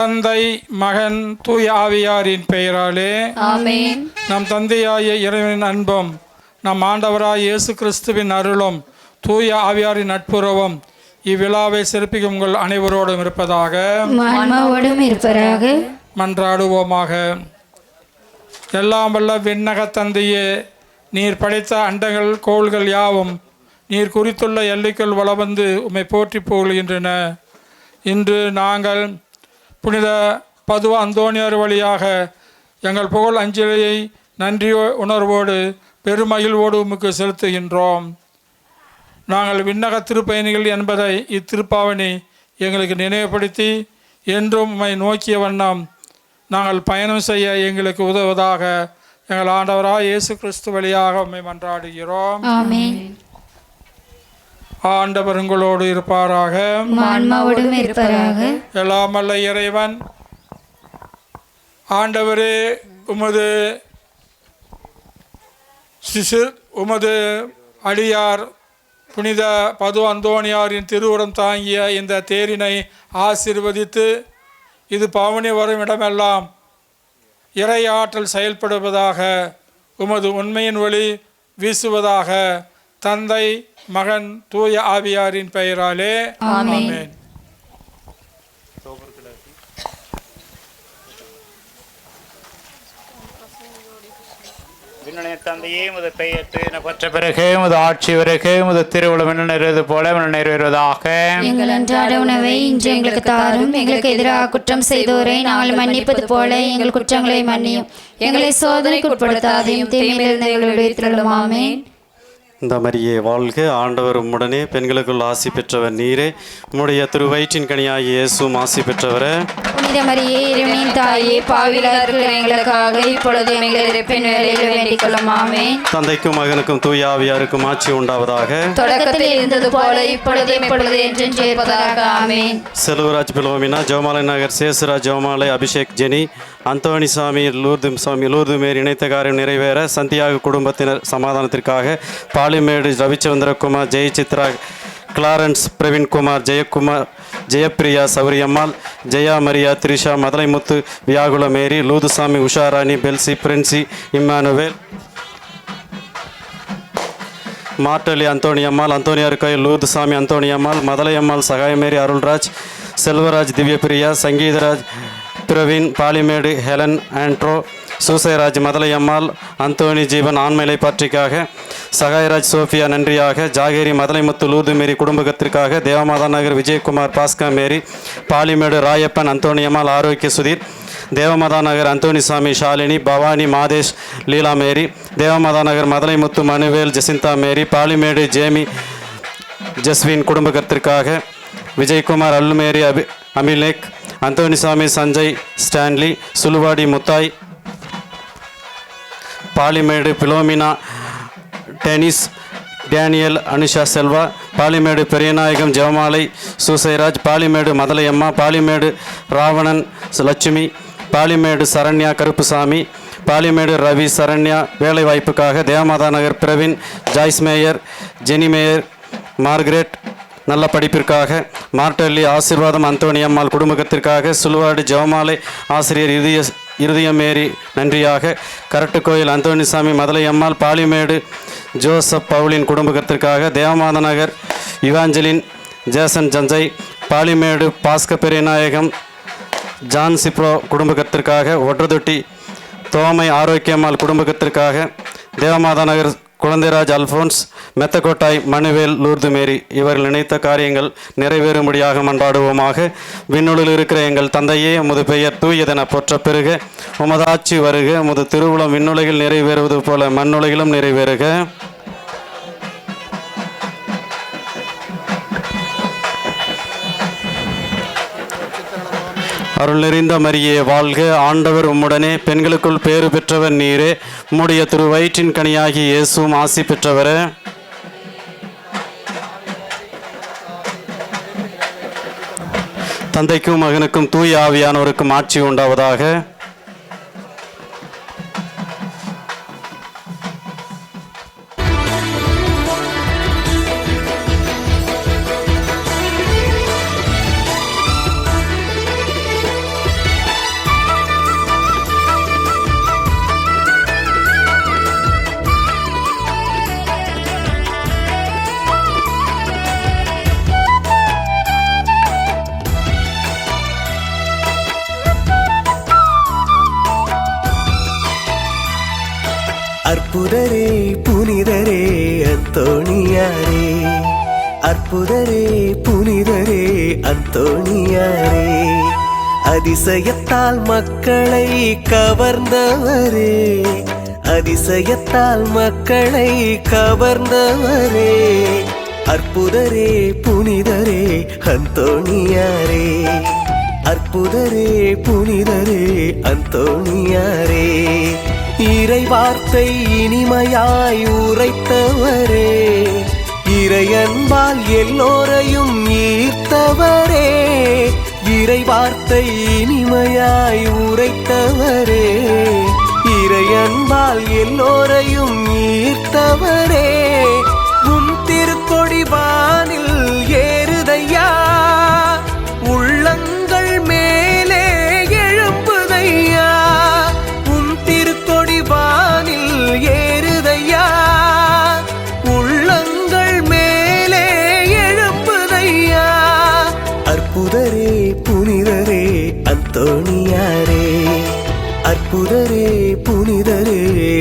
தந்தை மகன் தூய ஆவியாரின் பெயராலே நம் தந்தையாய இறைவனின் அன்பும் நம் ஆண்டவராய் இயேசு கிறிஸ்துவின் அருளும் தூய ஆவியாரின் நட்புறவும் இவ்விழாவை சிறப்பிக்கும் உங்கள் அனைவரோடும் இருப்பதாக இருப்பராக மன்றாடுவோமாக. எல்லாம் வல்ல விண்ணக தந்தையே நீர் படைத்த அண்டங்கள் கோள்கள் யாவும் நீர் குறித்துள்ள எல்லைக்குள் வளவந்து உம்மை போற்றி புகழ்கின்றன. இன்று நாங்கள் புனித பதுவ அந்தோணியார் வழியாக எங்கள் புகழ் அஞ்சலியை நன்றி உணர்வோடு பெருமகிழ்வோடு உமக்கு செலுத்துகின்றோம். நாங்கள் விண்ணக திருப்பயணிகள் என்பதை இத்திருப்பாவணி எங்களுக்கு நினைவுபடுத்தி என்றும் உம்மை நோக்கிய வண்ணம் நாங்கள் பயணம் செய்ய எங்களுக்கு உதவுவதாக எங்கள் ஆண்டவராக இயேசு கிறிஸ்து வழியாக உண்மை மன்றாடுகிறோம். ஆண்டவர் உங்களோடு இருப்பாராக. எல்லாம் இறைவன். ஆண்டவரே உமது சிசு உமது அடியார் புனித பது அந்தோணியாரின் திருவுடம் தாங்கிய இந்த தேரினை ஆசீர்வதித்து இது பவனி வரும் இடமெல்லாம் இறை ஆற்றல் செயல்படுவதாக உமது உண்மையின் ஒளி வீசுவதாக தந்தை மகன் தூய ஆவியாரின் பெயராலே ஆமென். விண்ணுடைய தந்தையே முது பெயர் பெற்ற பிறகு முது ஆட்சி வருக முது திருவிழம் நிறைவேறது போல நிறைவேறுவதாக. எங்கள் அன்றாட உணவை இன்று எங்களுக்கு தாரும். எங்களுக்கு எதிராக குற்றம் செய்தோரை நாங்கள் மன்னிப்பது போல எங்கள் குற்றங்களை மன்னியும். எங்களை சோதனைக்கு உட்படுத்தாதையும் தீமையிலிருந்து எங்களை விடுவித்தருளும். ஆமென். இந்த மரியே வாழ்க. ஆண்டவர் உம்முடனே பெண்களுக்குள் ஆசி பெற்றவர் நீரே. உம்முடைய திருவயிற்றின் கனியாகிய இயேசும் ஆசி பெற்றவரே. புனித மரியே தாயே பாவிலா இருக்கிற எங்களுக்காக இப்பொழுது எங்களை இறைப்பின் வேலையில் வேண்டிக் கொள்ளும். ஆமென். தந்தைக்கும் மகனுக்கும் தூய ஆவியாருக்கும் ஆட்சி உண்டாவதாக. தொடக்கத்தில் இருந்தது போல இப்பொழுது இப்பொழுது என்றும் சேர்ப்பதாக ஆமென். Selvaraj Philomina Jebamalai Nagar Sesuraj Jebamalai Abhishek Jenny Antony Samy Lourdu Samy Lourdes மேர் இணைத்த காரியம் நிறைவேற சந்தியாக குடும்பத்தினர் சமாதானத்திற்காக Palimedu Ravichandrakumar Jaya Chitra Clarence Praveenkumar Jayakumar Jayapriya Sowriammal Jaya Maria Trisha Madalaimuthu Viyagula Mary Lourdusamy Usharani Belsy Princy Immanuel மாட்டலி Anthoniammal Anthoniyar கோயில் Luthusamy Anthoniammal Madalaiammal Sahayamary Arulraj Selvaraj Divyapriya Sangeetharaj Praveen Palimedu Helen Andro Soosairaj Madalaiammal Anthony Jeevan ஆண்மையிலை பற்றிக்காக Sahayaraj Sofia நன்றியாக ஜாகேரி மதலைமுத்து லூர்துமேரி குடும்பத்திற்காக தேவமாதா நகர் விஜயகுமார் பாஸ்கா மேரி Palimedu Rayappan Anthoniammal Arokkiya Sudheer Devamatha Nagar Anthonisamy Shalini Bhavani Mathesh Leela Mary Devamatha Nagar Madalaimuthu Manuel Jesintha Mary Palimedu Jamie Jaswin குடும்பத்திற்காக Vijayakumar அல்லுமேரி Abi அமிலேக் Anthonysamy Sanjay Stanley சுலுவாடி Muthai Palimedu Philomina Denis Daniel Anusha Selva Palimedu Periyanayagam Jebamalai Susairaj Palimedu Madalaiamma Palimedu Ravanan Lakshmi Palimedu Saranya Karuppusamy Palimedu Ravi Saranya வேலைவாய்ப்புக்காக Devamatha Nagar Praveen Joyce mayor Jenny mayor Margaret நல்ல படிப்பிற்காக மார்டல்லி ஆசீர்வாதம் அந்தோணி அம்மாள் குடும்பத்திற்காக சுலுவாடு ஜெவமாலை ஆசிரியர் இதய இருதயமேரி நன்றியாக கரட்டுக்கோயில் Anthonisamy Madalaiammal Palimedu Joseph பவுலின் குடும்பத்திற்காக தேவமாத நகர் இவாஞ்சலின் ஜேசன் ஜஞ்சை பாலிமேடு பாஸ்க பெரியநாயகம் ஜான் சிப்ரோ குடும்பத்திற்காக ஒற்றதொட்டி தோமை ஆரோக்கியம்மாள் குடும்பத்திற்காக தேவமாதா நகர் குழந்தைராஜ் அல்போன்ஸ் மெத்தக்கோட்டாய் மனுவேல் லூர்து மேரி இவர்கள் நினைத்த காரியங்கள் நிறைவேறும்படியாக மன்றாடுவோமாக. விண்ணுளில் இருக்கிற எங்கள் தந்தையே உமது பெயர் தூயதென போற்ற பெருக. உமதாட்சி வருக உமது திருவுளம் விண்ணுலகில் நிறைவேறுவது போல மண்ணுலகிலும் நிறைவேறுக. அருள் நிறைந்த மரியே வாழ்க ஆண்டவர் உம்முடனே. பெண்களுக்குள் பேறு பெற்றவர் நீரே. உம்முடைய திரு வயிற்றின் கனியாகி இயேசும் ஆசி பெற்றவரே. தந்தைக்கும் மகனுக்கும் தூய் ஆவியானவருக்கும் ஆட்சி உண்டாவதாக. அற்புதரே புனிதரே அந்தோணியாரே. அதிசயத்தால் மக்களை கவர்ந்தவரே. அதிசயத்தால் மக்களை கவர்ந்தவரே. அற்புதரே புனிதரே அந்தோணியாரே. அற்புதரே புனிதரே அந்தோணியாரே. இறை வார்த்தை இனிமையாய் உரைத்தவரே. இறையன்பால் எல்லோரையும் ஈர்த்தவரே இறை வார்த்தை இனிமையாய் உரைத்தவரே. இறையன்பால் எல்லோரையும் ஈர்த்தவரே உன் திருக்கொடி வானில்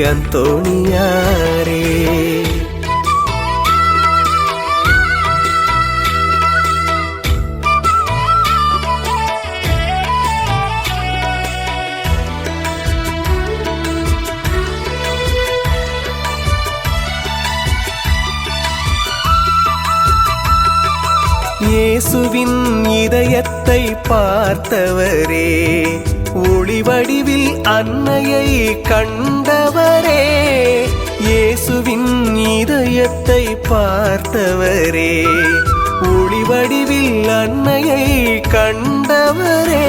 அந்தோணியாரே இயேசுவின் இதயத்தை பார்த்தவரே. ஒளி வடிவில் அன்னையை கண்டவரே இயேசுவின் இதயத்தை பார்த்தவரே. ஒளி வடிவில் அன்னையை கண்டவரே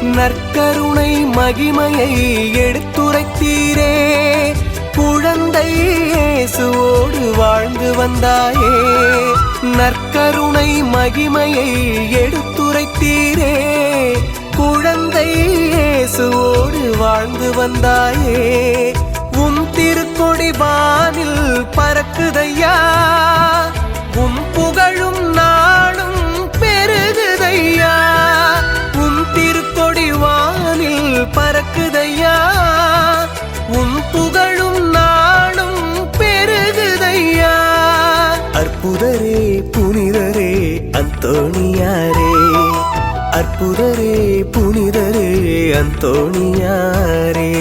நற்கருணை மகிமையை எடுத்துரைத்தீரே. குழந்தை இயேசுவோடு வாழ்ந்து வந்தாயே நற்கருணை மகிமையை எடுத்துரைத்தீரே. குழந்தை இயேசுவோடு வாழ்ந்து வந்தாயே. உம் திருக்கொடி வானில் பறக்குதையா. உம் புகழும் நாளும் பெருகுதையா. உம் திருக்கொடி வானில் பறக்குதையா. உம் புகழும் நாளும் பெருகுதையா. அற்புதரே புனிதரே அந்தோணியாரே. அற்புதரே புனித அந்தோணியாரே.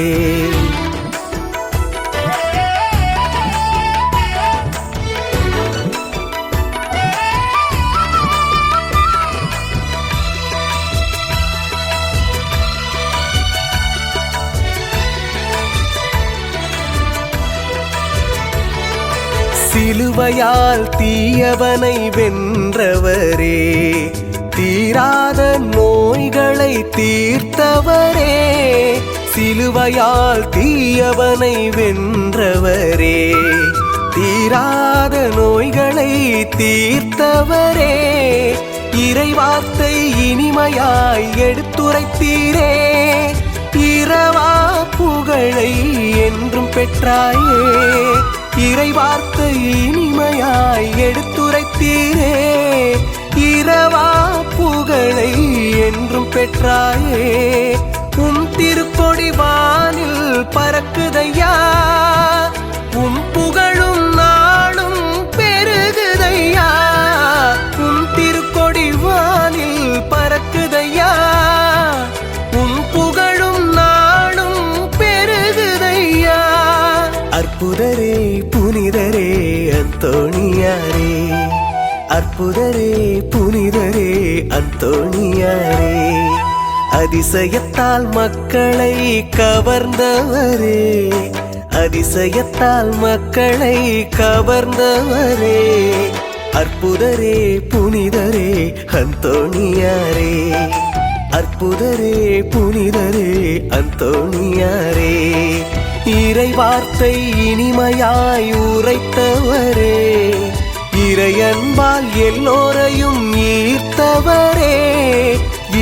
சிலுவையால் தீயவனை வென்றவரே. தீராத நோய்களை தீர்த்தவரே சிலுவையால் தீயவனை வென்றவரே. தீராத நோய்களை தீர்த்தவரே இறைவார்த்தை இனிமையாய் எடுத்துரைத்தீரே. இரவா புகழை என்றும் பெற்றாயே இறைவார்த்தை இனிமையாய் எடுத்துரைத்தீரே. இரவா புகழை என்றும் பெற்றாயே. உம் திருக்கொடி வானில் பறக்குதையா. உம் புகழும் நாளும் பெருகுதையா. உம் திருக்கொடி வானில் பறக்குதையா. உம் புகழும் நாளும் பெருகுதையா. அற்புதரே புனிதரே அந்தோணியாரே. அற்புதரே புனிதரே அந்தோணியாரே. அதிசயத்தால் மக்களை கவர்ந்தவரே. அதிசயத்தால் மக்களை கவர்ந்தவரே. அற்புதரே புனிதரே அந்தோணியாரே. அற்புதரே புனிதரே அந்தோணியாரே. இறை வார்த்தை இனிமையாய் உரைத்தவரே. இறையன்பால் எல்லோரையும் ஈர்த்தவரே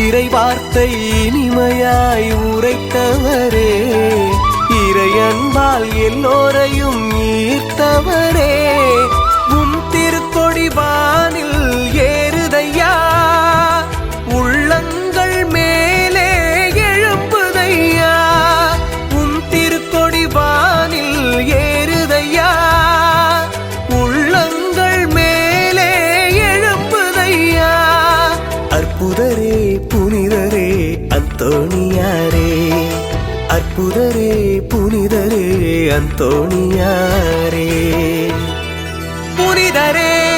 இறை வார்த்தை இனிமையாய் உரைத்தவரே. இறையன்பால் எல்லோரும் அற்புதரே புனிதரே அந்தோணியாரே. அற்புதரே புனிதரே அந்தோணியாரே. புனிதரே.